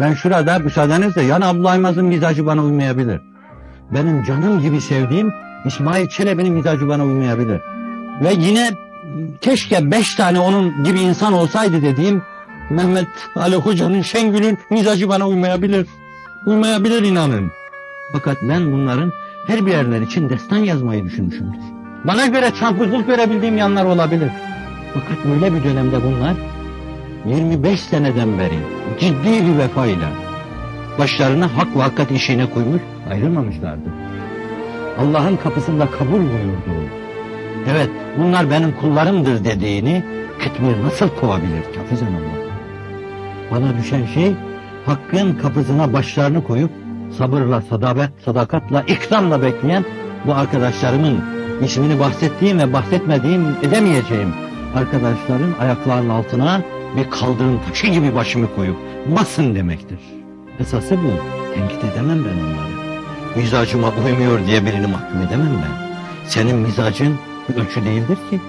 Ben şurada müsaadenizle yani Abdullah Aymaz'ın mizacı bana uymayabilir. Benim canım gibi sevdiğim İsmail Çelebi'nin mizacı bana uymayabilir. Ve yine keşke beş tane onun gibi insan olsaydı dediğim Mehmet Ali Hoca'nın Şengül'ün mizacı bana uymayabilir. Uymayabilir inanın. Fakat ben bunların her birerler için destan yazmayı düşünmüşümdür. Bana göre çampuzluk verebildiğim yanlar olabilir. Fakat öyle bir dönemde bunlar 25 seneden beri ciddi bir vefayla başlarını hak ve hakikat işine koymuş ayrılmamışlardı. Allah'ın kapısında kabul buyurduğu, evet bunlar benim kullarımdır dediğini Kıtmir nasıl kovabilir Kafizan Allah? Bana düşen şey hakkın kapısına başlarını koyup sabırla, sadakat, sadakatla, ikramla bekleyen bu arkadaşlarımın ismini bahsettiğim ve bahsetmediğim edemeyeceğim arkadaşların ayaklarının altına bir kaldırım taşı gibi başımı koyup basın demektir. Esası bu. Tenkit edemem ben onları. Mizacıma uymuyor diye birini mahkum edemem ben. Senin mizacın ölçü değildir ki.